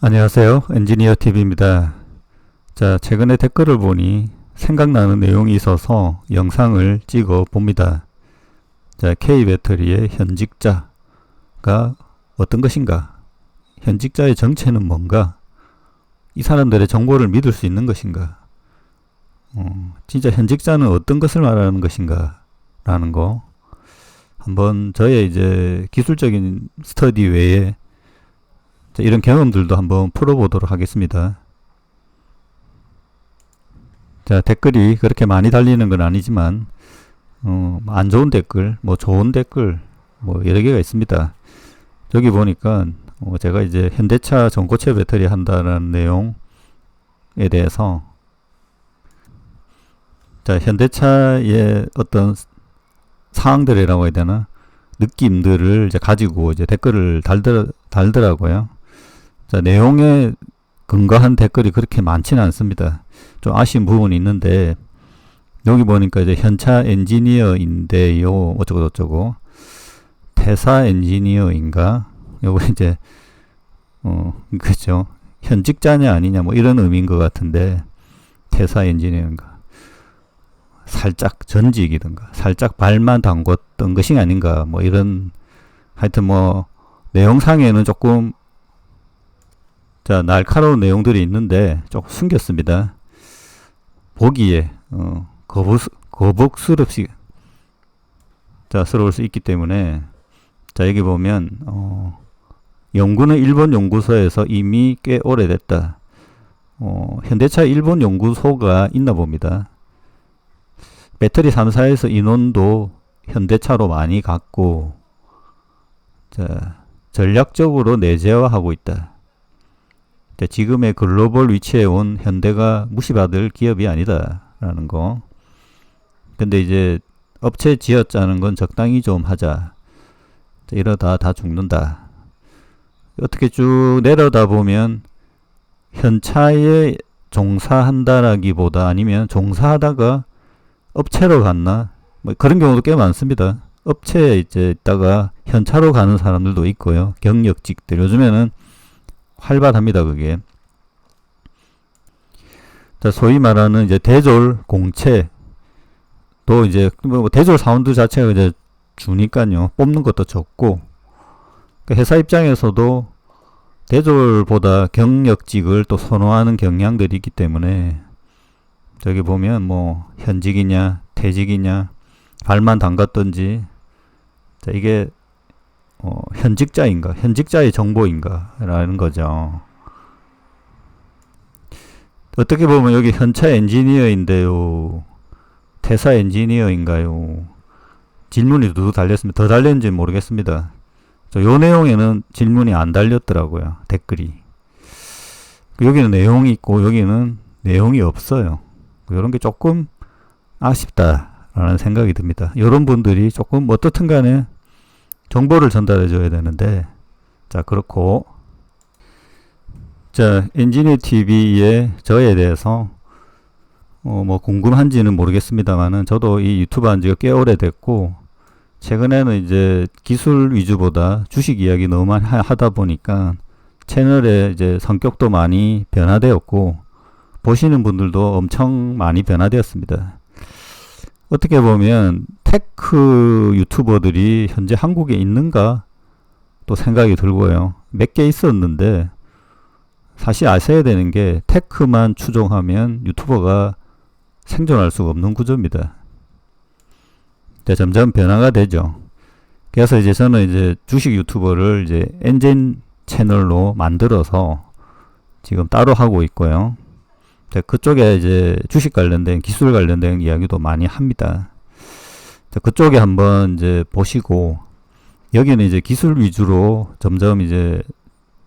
안녕하세요. 엔지니어 TV입니다. 자, 최근에 댓글을 보니 생각나는 내용이 있어서 영상을 찍어 봅니다. 자, K 배터리의 현직자가 어떤 것인가? 현직자의 정체는 뭔가? 이 사람들의 정보를 믿을 수 있는 것인가? 어, 진짜 현직자는 어떤 것을 말하는 것인가? 라는 거. 한번 저의 이제 기술적인 스터디 외에 자, 이런 경험들도 한번 풀어보도록 하겠습니다. 자, 댓글이 그렇게 많이 달리는 건 아니지만, 어, 안 좋은 댓글, 뭐 좋은 댓글, 뭐 여러 개가 있습니다. 여기 보니까, 어, 제가 이제 현대차 전고체 배터리 한다는 내용에 대해서, 자, 현대차의 어떤 사항들이라고 해야 되나? 느낌들을 이제 가지고 이제 댓글을 달더, 달더라고요. 자, 내용에 근거한 댓글이 그렇게 많지는 않습니다. 좀 아쉬운 부분이 있는데, 여기 보니까 이제 현차 엔지니어인데요. 어쩌고 저쩌고. 퇴사 엔지니어인가? 요거 이제, 어, 그죠. 현직자냐 아니냐 뭐 이런 의미인 것 같은데, 퇴사 엔지니어인가. 살짝 전직이든가, 살짝 발만 담궜던 것이 아닌가, 뭐 이런, 하여튼 뭐, 내용상에는 조금 자, 날카로운 내용들이 있는데 조금 숨겼습니다. 보기에 어, 거북, 거북스럽시 자, 스러울 수 있기 때문에 자, 여기 보면 어, 연구는 일본 연구소에서 이미 꽤 오래됐다. 어, 현대차 일본 연구소가 있나 봅니다. 배터리 3사에서 인원도 현대차로 많이 갔고 자, 전략적으로 내재화하고 있다. 자, 지금의 글로벌 위치에 온 현대가 무시받을 기업이 아니다라는 거. 근데 이제 업체 지었자는 건 적당히 좀 하자. 자, 이러다 다 죽는다. 어떻게 쭉 내려다 보면 현차에 종사한다라기보다 아니면 종사하다가 업체로 갔나? 뭐 그런 경우도 꽤 많습니다. 업체에 이제 있다가 현차로 가는 사람들도 있고요. 경력직들. 요즘에는 활발합니다, 그게. 자, 소위 말하는 이제 대졸 공채. 또 이제 뭐 대졸 사원들 자체가 이제 주니까요. 뽑는 것도 적고. 그 회사 입장에서도 대졸보다 경력직을 또 선호하는 경향들이 있기 때문에 저기 보면 뭐 현직이냐 퇴직이냐 발만 담갔던지 자 이게 어, 현직자인가, 현직자의 정보인가, 라는 거죠. 어떻게 보면 여기 현차 엔지니어인데요. 퇴사 엔지니어인가요? 질문이 두두 달렸습니다. 더 달렸는지 모르겠습니다. 요 내용에는 질문이 안 달렸더라고요. 댓글이. 여기는 내용이 있고, 여기는 내용이 없어요. 이런 게 조금 아쉽다라는 생각이 듭니다. 이런 분들이 조금 어떻든 간에 정보를 전달해 줘야 되는데 자 그렇고 자 엔지니어 TV의 저에 대해서 어, 뭐 궁금한지는 모르겠습니다만은 저도 이 유튜브 한 지가 꽤 오래됐고 최근에는 이제 기술 위주보다 주식 이야기 너무 많이 하다 보니까 채널의 이제 성격도 많이 변화되었고 보시는 분들도 엄청 많이 변화되었습니다. 어떻게 보면 테크 유튜버들이 현재 한국에 있는가 또 생각이 들고요. 몇 개 있었는데 사실 아셔야 되는 게 테크만 추종하면 유튜버가 생존할 수가 없는 구조입니다. 점점 변화가 되죠. 그래서 이제 저는 이제 주식 유튜버를 이제 엔진 채널로 만들어서 지금 따로 하고 있고요. 그쪽에 이제 주식 관련된 기술 관련된 이야기도 많이 합니다. 그쪽에 한번 이제 보시고 여기는 이제 기술 위주로 점점 이제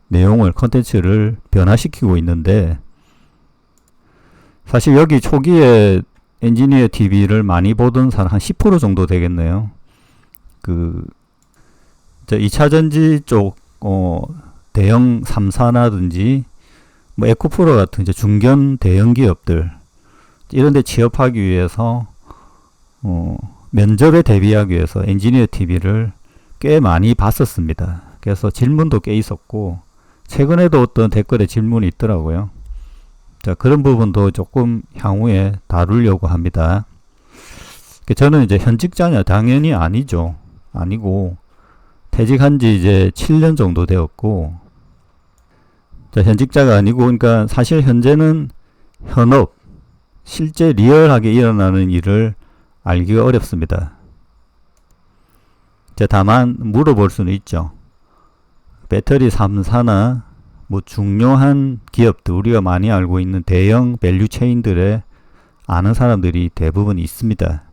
내용을 컨텐츠를 변화시키고 있는데 사실 여기 초기에 엔지니어 TV를 많이 보던 사람 한 10% 정도 되겠네요. 그 2차전지 쪽 어, 대형 3사라든지 뭐 에코프로 같은 이제 중견 대형 기업들 이런 데 취업하기 위해서 어, 면접에 대비하기 위해서 엔지니어 TV를 꽤 많이 봤었습니다. 그래서 질문도 꽤 있었고 최근에도 어떤 댓글에 질문이 있더라고요. 자, 그런 부분도 조금 향후에 다루려고 합니다. 그 저는 이제 현직자냐? 당연히 아니죠. 아니고, 퇴직한 지 이제 7년 정도 되었고, 자, 현직자가 아니고, 그러니까 사실 현재는 현업, 실제 리얼하게 일어나는 일을 알기가 어렵습니다. 자, 다만 물어볼 수는 있죠. 배터리 3사나 뭐 중요한 기업들 우리가 많이 알고 있는 대형 밸류 체인들에 아는 사람들이 대부분 있습니다.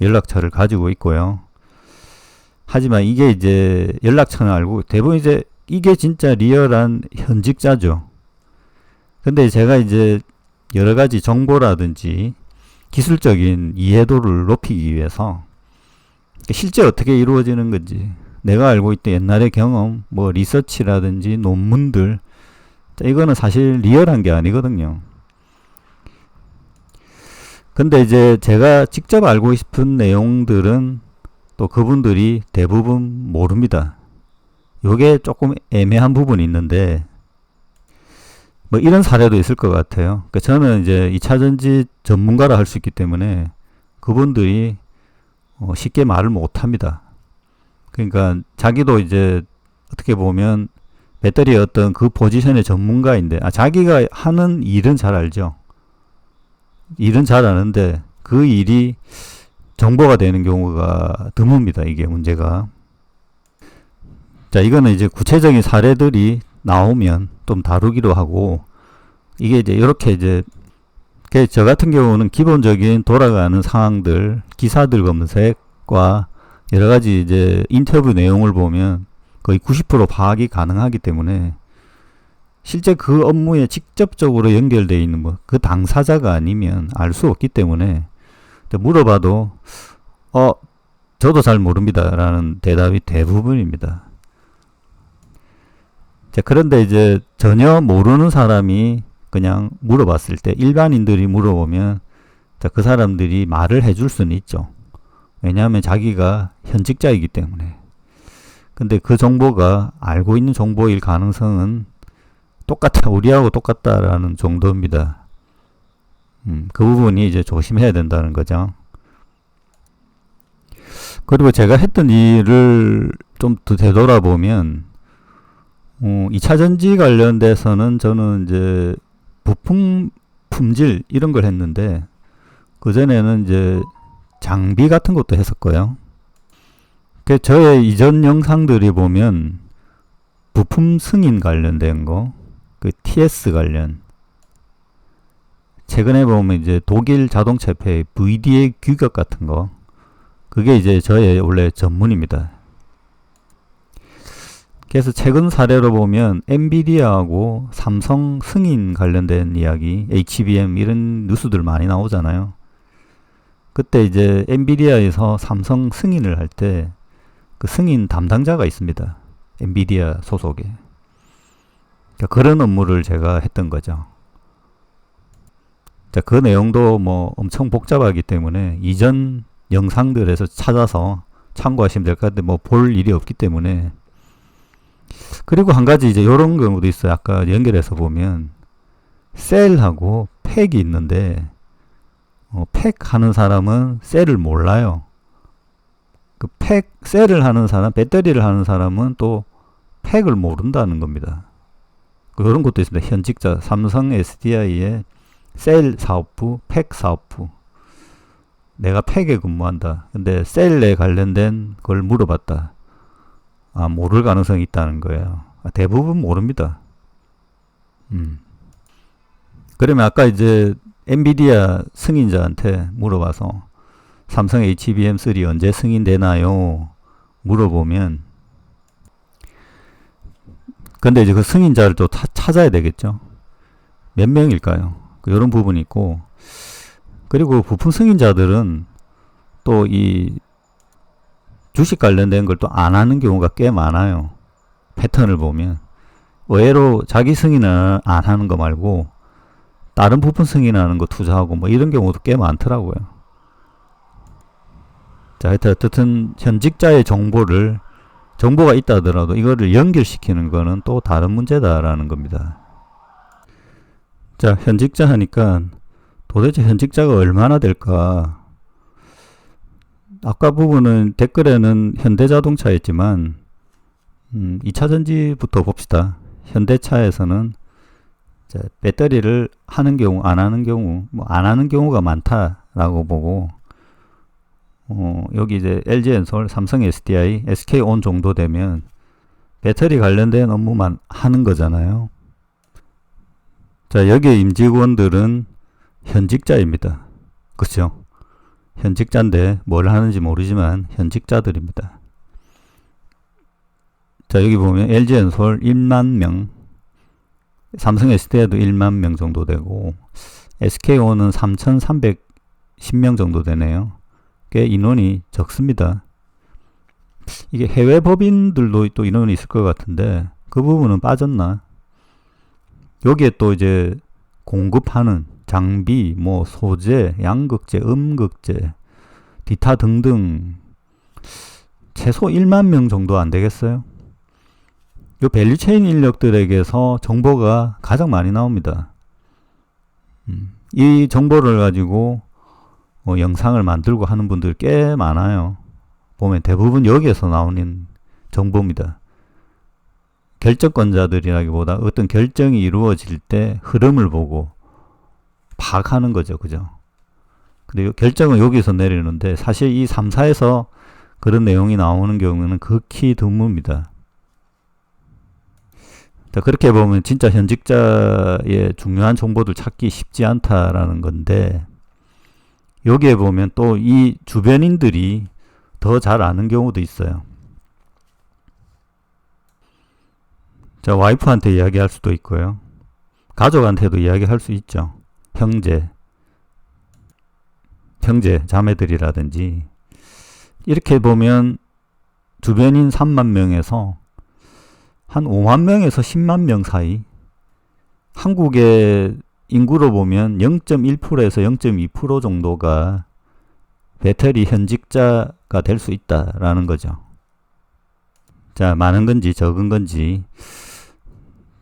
연락처를 가지고 있고요. 하지만 이게 이제 연락처는 알고 대부분 이제 이게 진짜 리얼한 현직자죠. 근데 제가 이제 여러 가지 정보라든지 기술적인 이해도를 높이기 위해서 실제 어떻게 이루어지는 건지 내가 알고 있던 옛날의 경험, 뭐 리서치라든지 논문들 이거는 사실 리얼한 게 아니거든요. 근데 이제 제가 직접 알고 싶은 내용들은 또 그분들이 대부분 모릅니다. 요게 조금 애매한 부분이 있는데 뭐 이런 사례도 있을 것 같아요. 그러니까 저는 이제 2차전지 전문가라 할 수 있기 때문에 그분들이 어 쉽게 말을 못 합니다. 그러니까 자기도 이제 어떻게 보면 배터리의 어떤 그 포지션의 전문가인데 아 자기가 하는 일은 잘 알죠. 일은 잘 아는데 그 일이 정보가 되는 경우가 드뭅니다. 이게 문제가. 자, 이거는 이제 구체적인 사례들이 나오면 좀 다루기로 하고 이게 이제 이렇게 이제 저 같은 경우는 기본적인 돌아가는 상황들, 기사들 검색과 여러 가지 이제 인터뷰 내용을 보면 거의 90% 파악이 가능하기 때문에 실제 그 업무에 직접적으로 연결되어 있는 뭐 그 당사자가 아니면 알 수 없기 때문에 물어봐도 어 저도 잘 모릅니다라는 대답이 대부분입니다. 자, 그런데 이제 전혀 모르는 사람이 그냥 물어봤을 때 일반인들이 물어보면 자, 그 사람들이 말을 해줄 수는 있죠. 왜냐하면 자기가 현직자이기 때문에. 근데 그 정보가 알고 있는 정보일 가능성은 똑같아, 우리하고 똑같다라는 정도입니다. 음, 그 부분이 이제 조심해야 된다는 거죠. 그리고 제가 했던 일을 좀 더 되돌아보면, 어, 2차 전지 관련돼서는 저는 이제 부품 품질 이런 걸 했는데, 그 전에는 이제 장비 같은 것도 했었고요. 그 저의 이전 영상들이 보면 부품 승인 관련된 거, 그 TS 관련. 최근에 보면 이제 독일 자동차의 VDA 규격 같은 거, 그게 이제 저의 원래 전문입니다. 그래서 최근 사례로 보면 엔비디아하고 삼성 승인 관련된 이야기, HBM 이런 뉴스들 많이 나오잖아요. 그때 이제 엔비디아에서 삼성 승인을 할 때 그 승인 담당자가 있습니다. 엔비디아 소속에. 그러니까 그런 업무를 제가 했던 거죠. 자, 그 내용도 뭐 엄청 복잡하기 때문에 이전 영상들에서 찾아서 참고하시면 될 것 같은데 뭐 볼 일이 없기 때문에 그리고 한 가지 이제 이런 경우도 있어요. 아까 연결해서 보면 셀하고 팩이 있는데 어, 팩 하는 사람은 셀을 몰라요. 그 팩, 셀을 하는 사람, 배터리를 하는 사람은 또 팩을 모른다는 겁니다. 그런 것도 있습니다. 현직자, 삼성 SDI의 셀 사업부, 팩 사업부. 내가 팩에 근무한다. 근데 셀에 관련된 걸 물어봤다. 아, 모를 가능성이 있다는 거예요. 아, 대부분 모릅니다. 음. 그러면 아까 이제 엔비디아 승인자한테 물어봐서 삼성 HBM3 언제 승인되나요? 물어보면 근데 이제 그 승인자를 또 타, 찾아야 되겠죠. 몇 명일까요? 이런 그 부분이 있고 그리고 부품 승인자들은 또 이 주식 관련된 걸 또 안 하는 경우가 꽤 많아요. 패턴을 보면 의외로 자기 승인을 안 하는 거 말고 다른 부분 승인하는 거 투자하고 뭐 이런 경우도 꽤 많더라고요. 자, 하여튼 어쨌든 현직자의 정보를 정보가 있다 하더라도 이거를 연결시키는 거는 또 다른 문제다라는 겁니다. 자, 현직자 하니까 도대체 현직자가 얼마나 될까? 아까 부분은 댓글에는 현대자동차였지만 음, 2차 전지부터 봅시다. 현대차에서는 자, 배터리를 하는 경우, 안 하는 경우, 뭐 안 하는 경우가 많다라고 보고 어, 여기 이제 LG 엔솔, 삼성 SDI, SK 온 정도 되면 배터리 관련된 업무만 하는 거잖아요. 자, 여기 임직원들은 현직자입니다. 그죠? 현직자인데 뭘 하는지 모르지만 현직자들입니다. 자, 여기 보면 LG 엔솔 1만 명, 삼성 SDI도 1만 명 정도 되고, SK온은 3,310명 정도 되네요. 꽤 인원이 적습니다. 이게 해외 법인들도 또 인원이 있을 것 같은데, 그 부분은 빠졌나? 여기에 또 이제 공급하는 장비, 뭐 소재, 양극재, 음극재, 기타 등등 최소 1만 명 정도 안 되겠어요? 요 밸류체인 인력들에게서 정보가 가장 많이 나옵니다. 음, 이 정보를 가지고 뭐 영상을 만들고 하는 분들 꽤 많아요. 보면 대부분 여기에서 나오는 정보입니다. 결정권자들이라기보다 어떤 결정이 이루어질 때 흐름을 보고 파악하는 거죠. 그죠? 그리고 결정은 여기서 내리는데 사실 이 3사에서 그런 내용이 나오는 경우는 극히 드뭅니다. 자, 그렇게 보면 진짜 현직자의 중요한 정보들 찾기 쉽지 않다라는 건데 여기에 보면 또 이 주변인들이 더 잘 아는 경우도 있어요. 자, 와이프한테 이야기할 수도 있고요. 가족한테도 이야기할 수 있죠. 형제, 형제, 자매들이라든지 이렇게 보면 주변인 3만 명에서 한 5만 명에서 10만 명 사이 한국의 인구로 보면 0.1%에서 0.2% 정도가 배터리 현직자가 될 수 있다라는 거죠. 자, 많은 건지 적은 건지.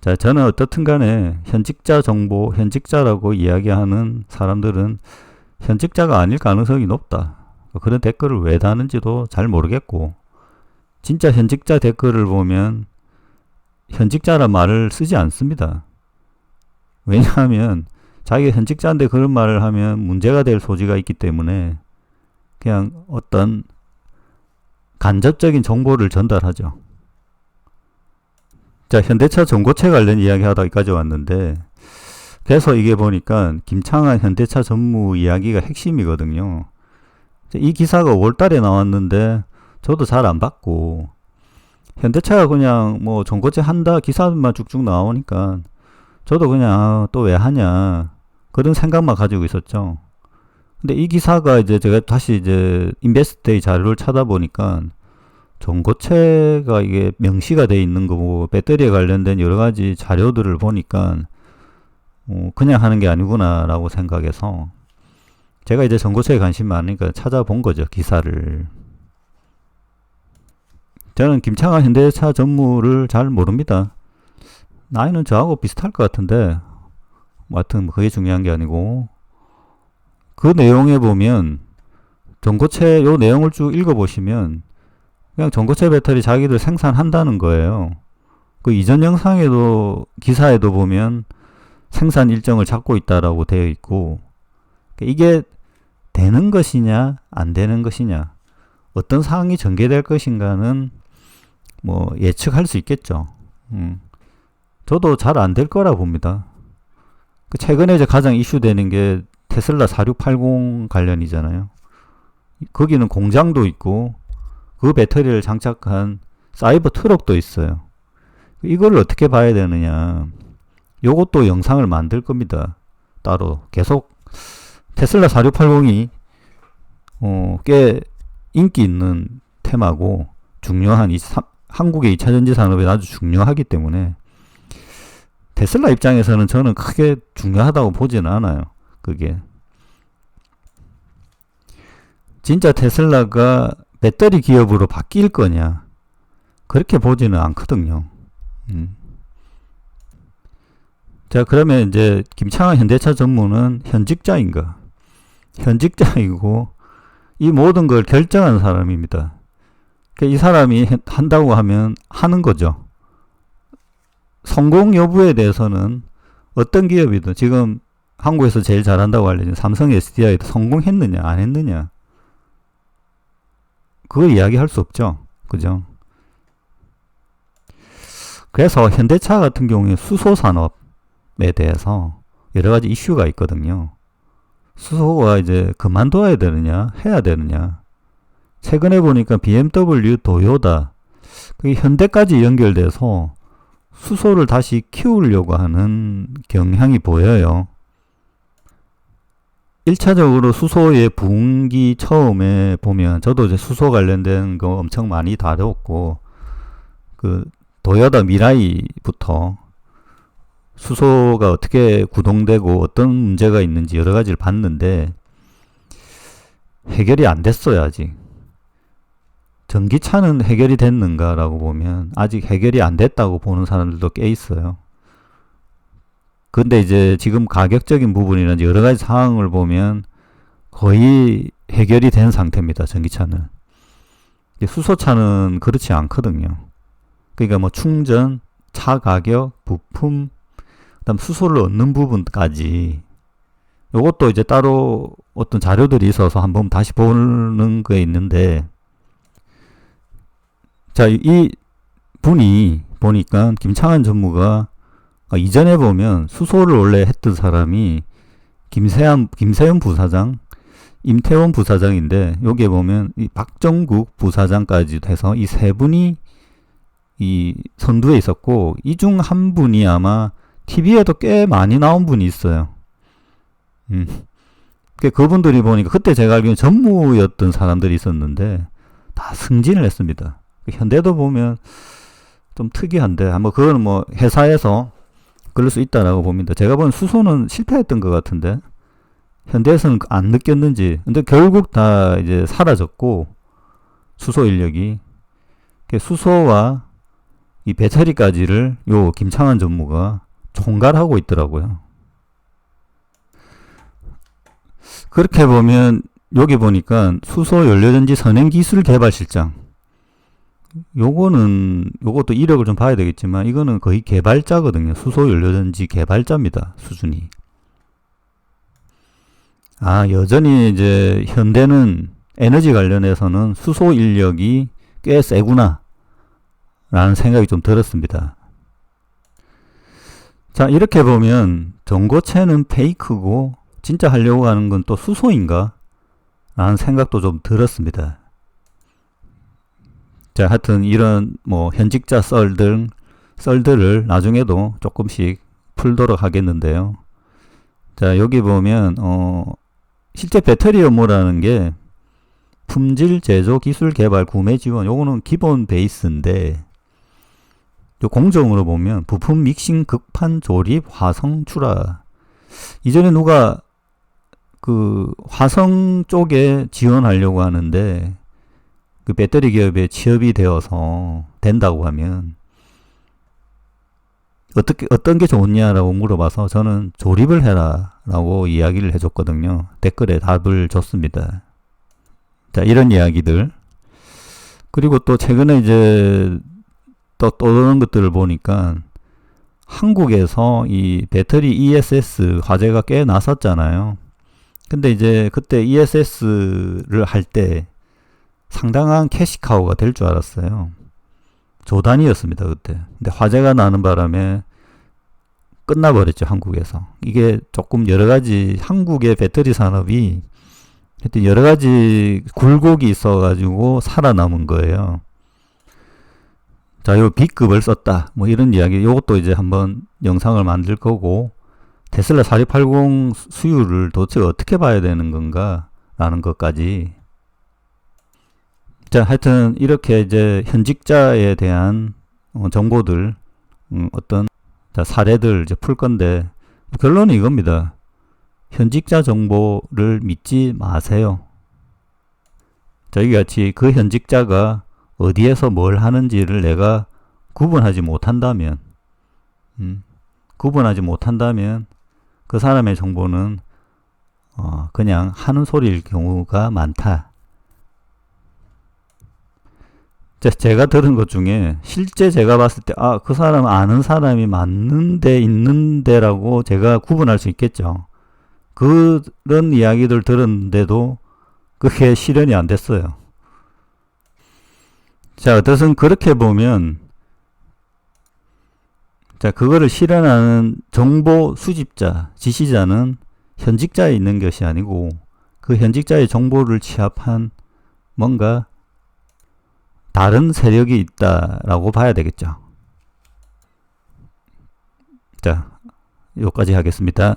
자, 저는 어떻든 간에 현직자 정보, 현직자라고 이야기하는 사람들은 현직자가 아닐 가능성이 높다. 그런 댓글을 왜 다는지도 잘 모르겠고, 진짜 현직자 댓글을 보면 현직자란 말을 쓰지 않습니다. 왜냐하면 자기가 현직자인데 그런 말을 하면 문제가 될 소지가 있기 때문에 그냥 어떤 간접적인 정보를 전달하죠. 자, 현대차 전고체 관련 이야기 하다 여기까지 왔는데, 그래서 이게 보니까 김창한 현대차 전무 이야기가 핵심이거든요. 이 기사가 5월달에 나왔는데, 저도 잘 안 봤고, 현대차가 그냥 뭐 전고체 한다 기사만 쭉쭉 나오니까, 저도 그냥 아, 또왜 하냐, 그런 생각만 가지고 있었죠. 근데 이 기사가 이제 제가 다시 이제 인베스트데이 자료를 찾아보니까, 전고체가 이게 명시가 돼 있는 거고 배터리에 관련된 여러 가지 자료들을 보니까 어, 그냥 하는 게 아니구나라고 생각해서 제가 이제 전고체에 관심 많으니까 찾아본 거죠 기사를. 저는 김창환 현대차 전무를 잘 모릅니다. 나이는 저하고 비슷할 것 같은데 뭐 하여튼 그게 중요한 게 아니고. 그 내용에 보면 전고체 요 내용을 쭉 읽어보시면 그냥 전고체 배터리 자기들 생산한다는 거예요. 그 이전 영상에도 기사에도 보면 생산 일정을 잡고 있다라고 되어 있고 이게 되는 것이냐 안 되는 것이냐 어떤 사항이 전개될 것인가는 뭐 예측할 수 있겠죠. 음. 저도 잘 안 될 거라 봅니다. 그 최근에 이제 가장 이슈되는 게 테슬라 4680 관련이잖아요. 거기는 공장도 있고 그 배터리를 장착한 사이버 트럭도 있어요. 이걸 어떻게 봐야 되느냐. 요것도 영상을 만들 겁니다. 따로. 계속 테슬라 4680이 어, 꽤 인기 있는 테마고 중요한 이 사, 한국의 2차 전지 산업에 아주 중요하기 때문에 테슬라 입장에서는 저는 크게 중요하다고 보지는 않아요. 그게 진짜 테슬라가 배터리 기업으로 바뀔 거냐. 그렇게 보지는 않거든요. 음. 자, 그러면 이제 김창완 현대차 전무는 현직자인가? 현직자이고 이 모든 걸 결정하는 사람입니다. 그러니까 이 사람이 한다고 하면 하는 거죠. 성공 여부에 대해서는 어떤 기업이든 지금 한국에서 제일 잘한다고 알려진 삼성 SDI도 성공했느냐 안 했느냐 그거 이야기할 수 없죠. 그죠? 그래서 현대차 같은 경우에 수소 산업에 대해서 여러 가지 이슈가 있거든요. 수소가 이제 그만둬야 되느냐, 해야 되느냐. 최근에 보니까 BMW, 도요다, 그 현대까지 연결돼서 수소를 다시 키우려고 하는 경향이 보여요. 1차적으로 수소의 부흥기 처음에 보면 저도 이제 수소 관련된 거 엄청 많이 다뤘고 그 도요다 미라이부터 수소가 어떻게 구동되고 어떤 문제가 있는지 여러 가지를 봤는데 해결이 안 됐어요 아직. 전기차는 해결이 됐는가라고 보면 아직 해결이 안 됐다고 보는 사람들도 꽤 있어요 근데 이제 지금 가격적인 부분이나 여러 가지 상황을 보면 거의 해결이 된 상태입니다. 전기차는. 수소차는 그렇지 않거든요. 그러니까 뭐 충전, 차 가격, 부품, 그다음 수소를 얻는 부분까지 요것도 이제 따로 어떤 자료들이 있어서 한번 다시 보는 게 있는데 자, 이 분이 보니까 김창환 전무가 아, 이전에 보면 수소를 원래 했던 사람이 김세한, 김세현 부사장, 임태원 부사장인데 여기에 보면 이 박정국 부사장까지 해서 이 세 분이 이 선두에 있었고 이 중 한 분이 아마 TV에도 꽤 많이 나온 분이 있어요. 음. 그분들이 보니까 그때 제가 알기로는 전무였던 사람들이 있었는데 다 승진을 했습니다. 현대도 보면 좀 특이한데 아마 그거는 뭐 회사에서 그럴 수 있다라고 봅니다. 제가 본 수소는 실패했던 것 같은데 현대에서는 안 느꼈는지 근데 결국 다 이제 사라졌고 수소 인력이 수소와 이 배터리까지를 요 김창환 전무가 총괄하고 있더라고요. 그렇게 보면 여기 보니까 수소 연료전지 선행 기술 개발 실장 요거는 요것도 이력을 좀 봐야 되겠지만 이거는 거의 개발자거든요. 수소 연료전지 개발자입니다. 수준이. 아, 여전히 이제 현대는 에너지 관련해서는 수소 인력이 꽤 세구나 라는 생각이 좀 들었습니다. 자, 이렇게 보면 전고체는 페이크고 진짜 하려고 하는 건 또 수소인가? 라는 생각도 좀 들었습니다. 자, 하여튼 이런 뭐 현직자 썰들, 썰들을 나중에도 조금씩 풀도록 하겠는데요. 자, 여기 보면, 어, 실제 배터리 업무라는 게 품질 제조 기술 개발 구매 지원 요거는 기본 베이스인데 요 공정으로 보면 부품 믹싱 극판 조립 화성 출하 이전에 누가 그 화성 쪽에 지원하려고 하는데 그 배터리 기업에 취업이 되어서 된다고 하면 어떻게 어떤 게 좋냐라고 물어봐서 저는 조립을 해라라고 이야기를 해줬거든요. 댓글에 답을 줬습니다. 자 이런 이야기들 그리고 또 최근에 이제 또 떠도는 것들을 보니까 한국에서 이 배터리 ESS 화재가 꽤 났었잖아요. 근데 이제 그때 ESS를 할 때 상당한 캐시카우가 될 줄 알았어요. 조단이었습니다, 그때. 근데 화재가 나는 바람에 끝나버렸죠, 한국에서. 이게 조금 여러 가지 한국의 배터리 산업이 하여튼 여러 가지 굴곡이 있어가지고 살아남은 거예요. 자, 요 B급을 썼다. 뭐 이런 이야기, 요것도 이제 한번 영상을 만들 거고, 테슬라 4680 수율을 도대체 어떻게 봐야 되는 건가? 라는 것까지 자, 하여튼 이렇게 이제 현직자에 대한 어, 정보들, 음, 어떤 자, 사례들 이제 풀 건데 결론은 이겁니다. 현직자 정보를 믿지 마세요. 저희 같이 그 현직자가 어디에서 뭘 하는지를 내가 구분하지 못한다면, 음, 구분하지 못한다면 그 사람의 정보는 어, 그냥 하는 소리일 경우가 많다. 자, 제가 들은 것 중에 실제 제가 봤을 때, 아, 그 사람 아는 사람이 맞는데 있는데라고 제가 구분할 수 있겠죠. 그런 이야기들 들었는데도 그게 실현이 안 됐어요. 자, 어떻든 그렇게 보면, 자, 그거를 실현하는 정보 수집자, 지시자는 현직자에 있는 것이 아니고 그 현직자의 정보를 취합한 뭔가 다른 세력이 있다라고 봐야 되겠죠. 자, 여기까지 하겠습니다.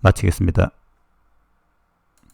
마치겠습니다.